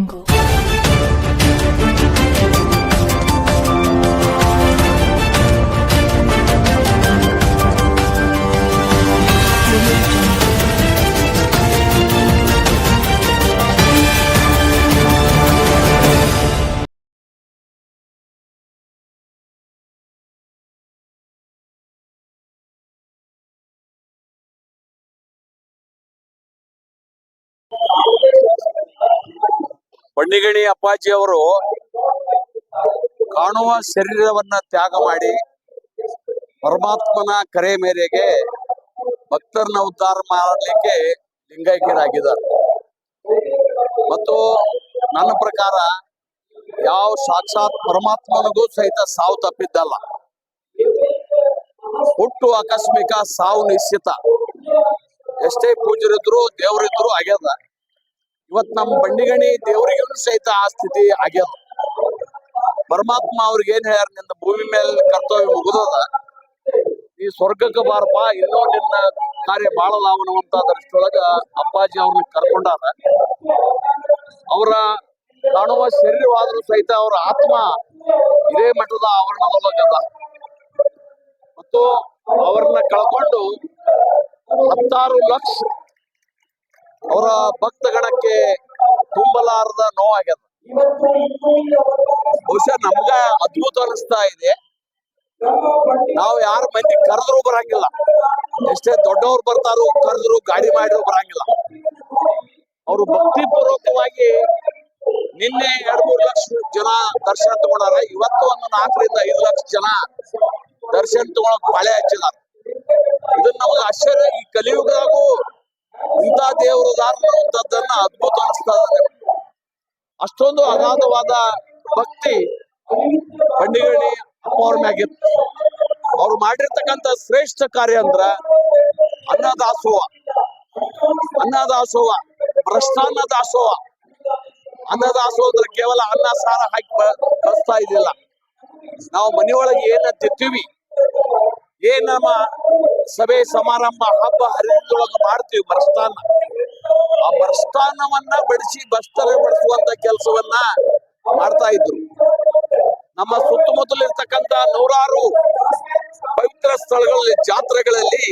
jungle. ಬಣ್ಣಿಗಣಿ ಅಪ್ಪಾಜಿ ಅವರು ಕಾಣುವ ಶರೀರವನ್ನ ತ್ಯಾಗ ಮಾಡಿ ಪರಮಾತ್ಮನ ಕರೆ ಮೇರೆಗೆ ಭಕ್ತರನ್ನ ಉದ್ಧಾರ ಮಾಡಲಿಕ್ಕೆ ಲಿಂಗೈಕ್ಯರಾಗಿದ್ದಾರೆ ಮತ್ತು ನನ್ನ ಪ್ರಕಾರ ಯಾವ ಸಾಕ್ಷಾತ್ ಪರಮಾತ್ಮನಿಗೂ ಸಹಿತ ಸಾವು ತಪ್ಪಿದ್ದಲ್ಲ. ಹುಟ್ಟು ಆಕಸ್ಮಿಕ ಸಾವು ನಿಶ್ಚಿತ. ಎಷ್ಟೇ ಪೂಜರಿದ್ರು ದೇವರಿದ್ರು ಆಗ್ಯದ. ಇವತ್ ನಮ್ ಬಂಡಿಗಣಿ ದೇವರಿಗೂ ಸಹಿತ ಆ ಸ್ಥಿತಿ ಆಗ್ಯದ. ಪರಮಾತ್ಮ ಅವ್ರಿಗೆ ಏನ್ ಹೇಳ್ಯಾರ ನಿನ್ನ ಭೂಮಿ ಮೇಲೆ ಕರ್ತವ್ಯ ಮುಗಿದದ, ಈ ಸ್ವರ್ಗಕ್ಕೆ ಬಾರಪ್ಪ ಇನ್ನೂ ನಿನ್ನ ಕಾರ್ಯ ಬಾಳ ಲಾವಣವಂತ ದೃಷ್ಟಿಯೊಳಗ ಅಪ್ಪಾಜಿ ಅವ್ರನ್ನ ಕರ್ಕೊಂಡಾರ. ಅವರ ಕಾಣುವ ಶರೀರವಾದರೂ ಸಹಿತ ಅವರ ಆತ್ಮ ಇದೇ ಮಠದ ಆವರಣದೊಳಗದ. ಮತ್ತು ಅವರನ್ನ ಕಳ್ಕೊಂಡು ಹತ್ತಾರು ಲಕ್ಷ ಅವರ ಭಕ್ತಗಣಕ್ಕೆ ತುಂಬಲಾರದ ನೋವಾಗ್ಯದ. ಬಹುಶಃ ನಮ್ಗ ಅದ್ಭುತ ಅನಿಸ್ತಾ ಇದೆ. ನಾವು ಯಾರ ಮಂದಿ ಕರೆದ್ರು ಬರಂಗಿಲ್ಲ. ಎಷ್ಟೇ ದೊಡ್ಡವ್ರು ಬರ್ತಾರೋ ಕರೆದ್ರು ಗಾಡಿ ಮಾಡಿದ್ರು ಬರಂಗಿಲ್ಲ. ಅವರು ಭಕ್ತಿ ಪೂರ್ವಕವಾಗಿ ನಿನ್ನೆ ಎರಡ್ ಮೂರು ಲಕ್ಷ ಜನ ದರ್ಶನ ತಗೊಂಡಾರ. ಇವತ್ತು ಒಂದು ನಾಲ್ಕರಿಂದ ಐದು ಲಕ್ಷ ಜನ ದರ್ಶನ ತಗೊಳಕ್ ಪಾಳೆ ಹಚ್ಚಿದಾರ ಇದನ್ನ ನಮ್ಗೆ ಆಶ್ಚರ್ಯ ಈ ಕಲಿಯುಗದಾಗೂ ಇಂಥ ದೇವರು ಅನ್ನುವಂಥದ್ದನ್ನ ಅದ್ಭುತ ಅನಿಸ್ತಾ ಅಷ್ಟೊಂದು ಅಗಾಧವಾದ ಭಕ್ತಿ ಅಪ್ಪ ಅವ್ರ ಮ್ಯಾಗಿತ್ತು ಅವ್ರು ಮಾಡಿರ್ತಕ್ಕಂಥ ಶ್ರೇಷ್ಠ ಕಾರ್ಯ ಅಂದ್ರ ಅನ್ನದಾಸೋಹ. ಅನ್ನದಾಸೋಹ ಭ್ರಷ್ಟಾನ್ನ ದಾಸೋಹ ಅನ್ನದಾಸೋಹ ಅಂದ್ರೆ ಕೇವಲ ಅನ್ನ, ಸಾರ ಹಾಕಿ ಬಳಸ್ತಾ ಇದ್ದಿಲ್ಲ. ನಾವು ಮನೆಯೊಳಗೆ ಏನ ತಿಂತೀವಿ ಏನ್ ನಮ್ಮ ಸಭೆ ಸಮಾರಂಭ ಹಬ್ಬ ಹರಿದೊಳಗ ಮಾಡ್ತೀವಿ ಭ್ರಷ್ಟಾನ್ನ ಆ ಭ್ರಷ್ಟಾನ್ನವನ್ನ ಬಡಿಸಿ ಬಸ್ತರ ಬಡಿಸುವಂತ ಕೆಲಸವನ್ನ ಮಾಡ್ತಾ ಇದ್ರು. ನಮ್ಮ ಸುತ್ತಮುತ್ತಲಿರ್ತಕ್ಕಂತ ನೂರಾರು ಪವಿತ್ರ ಸ್ಥಳಗಳಲ್ಲಿ, ಜಾತ್ರೆಗಳಲ್ಲಿ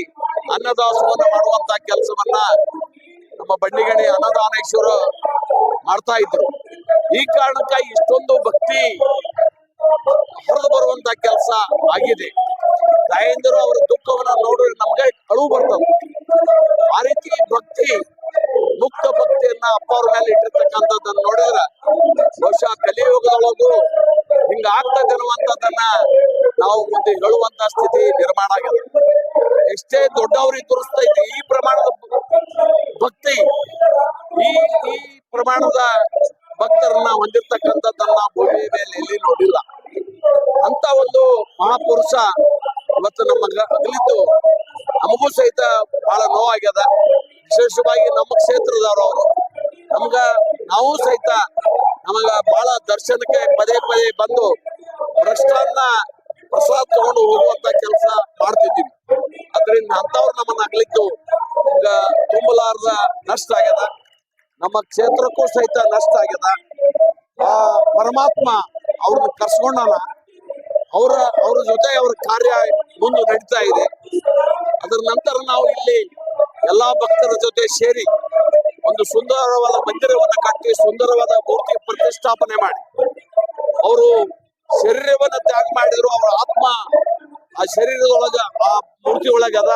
ಅನ್ನದಾಸೋಹನ ಮಾಡುವಂತ ಕೆಲಸವನ್ನ ನಮ್ಮ ಬಂಡಿಗಣಿ ಅನ್ನದಾನೇಶ್ವರ ಮಾಡ್ತಾ ಇದ್ರು. ಈ ಕಾರಣಕ್ಕ ಇಷ್ಟೊಂದು ಭಕ್ತಿ ಹೊರದು ಬರುವಂತ ಕೆಲಸ ಆಗಿದೆ. ತಾಯಂದಿರು ಅವರ ದುಃಖವನ್ನ ನೋಡಿದ್ರೆ ನಮ್ಗೆ ಅಳು ಬರ್ತದೆ. ಆ ರೀತಿ ಭಕ್ತಿ, ಮುಕ್ತ ಭಕ್ತಿಯನ್ನ ಅಪ್ಪ ಅವ್ರ ಮೇಲೆ ಇಟ್ಟಿರ್ತಕ್ಕಂಥದ್ದನ್ನ ನೋಡಿದ್ರೆ ಬಹುಶಃ ಕಲಿಯುಗದೊಳಗೂ ಹಿಂಗ ಆಗ್ತದೆ ಅನ್ನುವಂಥದ್ದನ್ನ ನಾವು ಮುಂದೆ ಹೇಳುವಂತ ಸ್ಥಿತಿ ನಿರ್ಮಾಣ ಆಗಿದೆ. ಎಷ್ಟೇ ದೊಡ್ಡವ್ರಿಗೆ ತೋರಿಸ್ತೈತಿ ಈ ಪ್ರಮಾಣದ ಭಕ್ತಿ, ಈ ಈ ಪ್ರಮಾಣದ ಭಕ್ತರನ್ನ ಹೊಂದಿರ್ತಕ್ಕಂಥದ್ದನ್ನ ಭೂಮಿ ಮೇಲೆ ಎಲ್ಲಿ ನೋಡಿಲ್ಲ. ಅಂತ ಒಂದು ಮಹಾಪುರುಷ ಇವತ್ತು ನಮ್ಮ ಅಗಲಿದ್ದು ನಮಗೂ ಸಹಿತ ಬಹಳ ನೋವಾಗ್ಯದ. ವಿಶೇಷವಾಗಿ ನಮ್ಮ ಕ್ಷೇತ್ರದವರು. ಅವರು ನಮ್ಗ ನಾವು ಸಹಿತ ನಮಗ ಬಹಳ ದರ್ಶನಕ್ಕೆ ಪದೇ ಪದೇ ಬಂದು ಭ್ರಷ್ಟನ್ನ ಪ್ರಸಾದ ತಗೊಂಡು ಹೋಗುವಂತ ಕೆಲಸ ಮಾಡ್ತಿದ್ದೀವಿ. ಅದರಿಂದ ಅಂತವ್ರು ನಮ್ಮನ್ನ ಅಗಲಿದ್ದು ಈಗ ತುಂಬಲಾರದ ನಷ್ಟ ಆಗ್ಯದ. ನಮ್ಮ ಕ್ಷೇತ್ರಕ್ಕೂ ಸಹಿತ ನಷ್ಟ ಆಗ್ಯದ. ಆ ಪರಮಾತ್ಮ ಅವ್ರನ್ನ ಕರ್ಸ್ಕೊಂಡಾನ. ಅವರ ಅವ್ರ ಜೊತೆ ಅವ್ರ ಕಾರ್ಯ ಮುಂದೆ ನಡೀತಾ ಇದೆ. ಅದರ ನಂತರ ನಾವು ಇಲ್ಲಿ ಎಲ್ಲಾ ಭಕ್ತರ ಜೊತೆ ಸೇರಿ ಒಂದು ಸುಂದರವಾದ ಮಂದಿರವನ್ನು ಕಟ್ಟಿ, ಸುಂದರವಾದ ಮೂರ್ತಿ ಪ್ರತಿಷ್ಠಾಪನೆ ಮಾಡಿ. ಅವರು ಶರೀರವನ್ನ ತ್ಯಾಗ ಮಾಡಿದ್ರು, ಅವರ ಆತ್ಮ ಆ ಶರೀರದೊಳಗ, ಆ ಮೂರ್ತಿ ಒಳಗ ಅದ.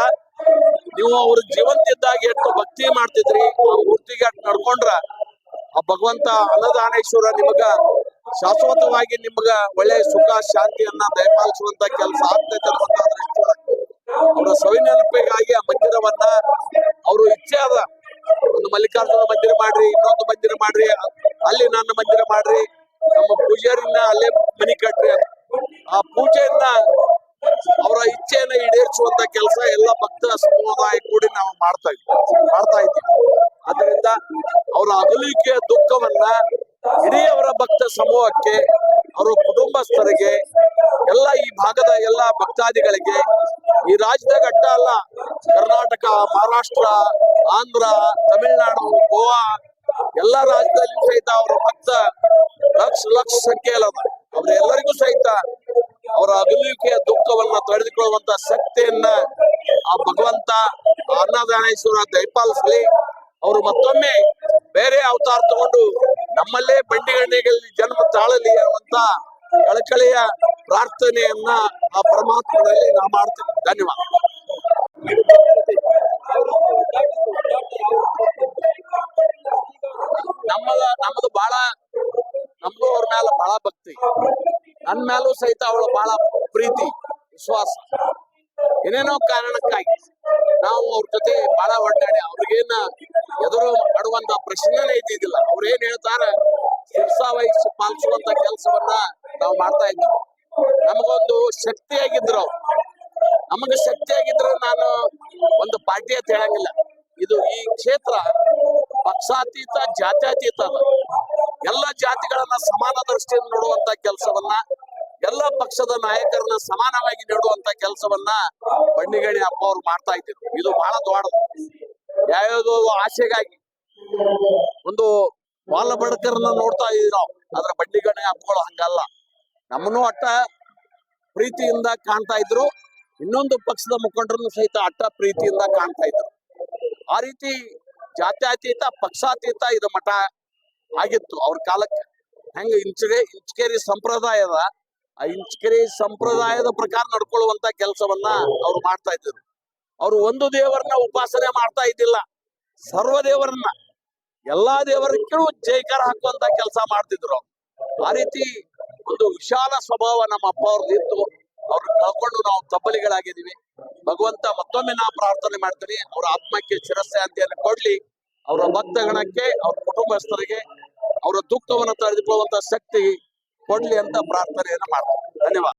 ನೀವು ಅವ್ರ ಜೀವಂತಿದ್ದಾಗ ಎಷ್ಟು ಭಕ್ತಿ ಮಾಡ್ತಿದ್ರಿ, ಆ ಮೂರ್ತಿಗೆ ನಡ್ಕೊಂಡ್ರ ಆ ಭಗವಂತ ಅನ್ನದಾನೇಶ್ವರ ನಿಮಗ ಶಾಶ್ವತವಾಗಿ ನಿಮ್ಗ ಒಳ್ಳೆ ಸುಖ, ಶಾಂತಿಯನ್ನ ದಯಪಾಲಿಸುವಂತ ಕೆಲಸ ಆಗ್ತೈತೆ ಅವರ ಸವಿನೆನಪಿಗಾಗಿ ಆ ಮಂದಿರವನ್ನ ಅವರು ಇಚ್ಛೆ ಅದ. ಒಂದು ಮಲ್ಲಿಕಾರ್ಜುನ ಮಂದಿರ ಮಾಡ್ರಿ, ಇನ್ನೊಂದು ಮಂದಿರ ಮಾಡ್ರಿ, ಅಲ್ಲಿ ನನ್ನ ಮಂದಿರ ಮಾಡ್ರಿ, ನಮ್ಮ ಪೂಜಾರಿನ ಅಲ್ಲೇ ಮನಿ ಕಟ್ರಿ ಆ ಪೂಜೆಯನ್ನ ಅವರ ಇಚ್ಛೆಯನ್ನ ಈಡೇರಿಸುವಂತ ಕೆಲಸ ಎಲ್ಲ ಭಕ್ತ ಸಮುದಾಯ ಕೂಡಿ ನಾವು ಮಾಡ್ತಾ ಇದ್ವಿ, ಮಾಡ್ತಾ ಇದ್ದೀವಿ. ಅದರಿಂದ ಅವರ ಅಗಲಿಕೆಯ ದುಃಖವನ್ನ ಇಡೀ ಅವರ ಭಕ್ತ ಸಮೂಹಕ್ಕೆ ಅವರ ಕುಟುಂಬಸ್ಥರಿಗೆ, ಎಲ್ಲ ಈ ಭಾಗದ ಎಲ್ಲ ಭಕ್ತಾದಿಗಳಿಗೆ, ಈ ರಾಜ್ಯದಾಗ ಘಟ್ಟ ಅಲ್ಲ, ಕರ್ನಾಟಕ, ಮಹಾರಾಷ್ಟ್ರ, ಆಂಧ್ರ, ತಮಿಳುನಾಡು, ಗೋವಾ, ಎಲ್ಲ ರಾಜ್ಯದಲ್ಲಿ ಸಹಿತ ಅವರ ಭಕ್ತ, ಲಕ್ಷ ಲಕ್ಷ ಸಂಖ್ಯೆಯಲ್ಲ ಅವ್ರ. ಅವರೆಲ್ಲರಿಗೂ ಸಹಿತ ಅವರ ಅಗಲುವಿಕೆಯ ದುಃಖವನ್ನ ತಡೆದುಕೊಳ್ಳುವಂತ ಶಕ್ತಿಯನ್ನ ಆ ಭಗವಂತ ಅನ್ನದಾನೇಶ್ವರ ದಯಪಾಲಿಸಲಿ. ಅವರು ಮತ್ತೊಮ್ಮೆ ಬೇರೆ ಅವತಾರ ತಗೊಂಡು ನಮ್ಮಲ್ಲೇ ಬಂಡಿಗಣ್ಣಿಗಳಲ್ಲಿ ಜನ್ಮ ತಾಳಲಿ ಅನ್ನುವಂತ ಕಳಕಳಿಯ ಪ್ರಾರ್ಥನೆಯನ್ನ ಆ ಪರಮಾತ್ಮದಲ್ಲಿ ನಾ ಮಾಡ್ತೇವೆ. ಧನ್ಯವಾದ. ನಮ್ಮದ ನಮ್ಮದು ಬಹಳ ನಮ್ದು ಅವ್ರ ಮ್ಯಾಲ ಬಹಳ ಭಕ್ತಿ. ನನ್ ಮ್ಯಾಲೂ ಸಹಿತ ಅವಳು ಬಹಳ ಪ್ರೀತಿ, ವಿಶ್ವಾಸ. ಏನೇನೋ ಕಾರಣಕ್ಕಾಗಿ ನಾವು ಅವ್ರ ಜೊತೆ ಬಹಳ ಒಟ್ಟಾಡಿ ಅವ್ರಿಗೇನ ಎದುರು ಮಾಡುವಂತ ಪ್ರಶ್ನೆನೇ ಇದ್ದಿದ್ದಿಲ್ಲ. ಅವ್ರೇನ್ ಹೇಳ್ತಾರ? ಶಿರ್ಸಾ ವಹಿಸಿ ಪಾಲಿಸುವಂತ ಕೆಲಸವನ್ನ ನಾವು ಮಾಡ್ತಾ ಇದ್ದೀವಿ ನಮಗೊಂದು ಶಕ್ತಿಯಾಗಿದ್ರು ನಮಗೆ ಶಕ್ತಿಯಾಗಿದ್ರೆ ನಾನು ಒಂದು ಪಾರ್ಟಿ ಅಂತ ಹೇಳಂಗಿಲ್ಲ. ಇದು ಈ ಕ್ಷೇತ್ರ ಪಕ್ಷಾತೀತ, ಜಾತ್ಯಾತೀತ ಎಲ್ಲ ಜಾತಿಗಳನ್ನ ಸಮಾನ ದೃಷ್ಟಿಯಿಂದ ನೋಡುವಂತ ಕೆಲಸವನ್ನ ಎಲ್ಲ ಪಕ್ಷದ ನಾಯಕರನ್ನ ಸಮಾನವಾಗಿ ನೀಡುವಂತ ಕೆಲಸವನ್ನ ಬಂಡಿಗಣಿ ಅಪ್ಪ ಅವ್ರು ಮಾಡ್ತಾ ಇದ್ರು. ಇದು ಬಹಳ ದೊಡ್ಡ ಯಾವ್ಯಾವ ಆಸೆಗಾಗಿ ಒಂದು ಬಾಲ ಬಡಕರನ್ನ ನೋಡ್ತಾ ಇದೀವಿ ನಾವು. ಆದ್ರೆ ಬಂಡಿಗಣಿ ಅಪ್ಪಗಳು ಹಂಗಲ್ಲ. ನಮ್ಮನ್ನು ಅಟ್ಟ ಪ್ರೀತಿಯಿಂದ ಕಾಣ್ತಾ ಇದ್ರು. ಇನ್ನೊಂದು ಪಕ್ಷದ ಮುಖಂಡರನ್ನು ಸಹಿತ ಅಟ್ಟ ಪ್ರೀತಿಯಿಂದ ಕಾಣ್ತಾ ಇದ್ರು. ಆ ರೀತಿ ಜಾತ್ಯತೀತ, ಪಕ್ಷಾತೀತ ಇದು ಮಠ ಆಗಿತ್ತು. ಅವ್ರ ಕಾಲಕ್ಕೆ. ಹೆಂಗ ಇಂಚಗೆ ಇಂಚಕೇರಿ ಸಂಪ್ರದಾಯದ ಇಂಚಕೇರಿ ಸಂಪ್ರದಾಯದ ಪ್ರಕಾರ ನಡ್ಕೊಳ್ಳುವಂತ ಕೆಲಸವನ್ನ ಅವ್ರು ಮಾಡ್ತಾ ಇದ್ರು ಅವ್ರು ಒಂದು ದೇವರನ್ನ ಉಪಾಸನೆ ಮಾಡ್ತಾ ಇದ್ದಿಲ್ಲ. ಸರ್ವ ದೇವರನ್ನ, ಎಲ್ಲಾ ದೇವರಿಗೂ ಜೈಕಾರ ಹಾಕುವಂತ ಕೆಲಸ ಮಾಡ್ತಿದ್ರು ಆ ರೀತಿ ಒಂದು ವಿಶಾಲ ಸ್ವಭಾವ ನಮ್ಮ ಅಪ್ಪ ಅವ್ರದ್ದು ಇತ್ತು. ಅವ್ರನ್ನ ಕಳ್ಕೊಂಡು ನಾವು ತಬ್ಬಲಿಗಳಾಗಿದ್ದೀವಿ. ಭಗವಂತ ಮತ್ತೊಮ್ಮೆ ನಾ ಪ್ರಾರ್ಥನೆ ಮಾಡ್ತೀನಿ. ಅವ್ರ ಆತ್ಮಕ್ಕೆ ಚಿರಶಾಂತಿಯನ್ನು ಕೊಡ್ಲಿ. ಅವರ ಭಕ್ತಗಣಕ್ಕೆ, ಅವ್ರ ಕುಟುಂಬಸ್ಥರಿಗೆ, ಅವರ ದುಃಖವನ್ನು ತಡೆದುಕೊಳ್ಳುವಂತ ಶಕ್ತಿ ಕೊಡ್ಲಿ ಅಂತ ಪ್ರಾರ್ಥನೆಯನ್ನು ಮಾಡ್ತಾರೆ. ಧನ್ಯವಾದ.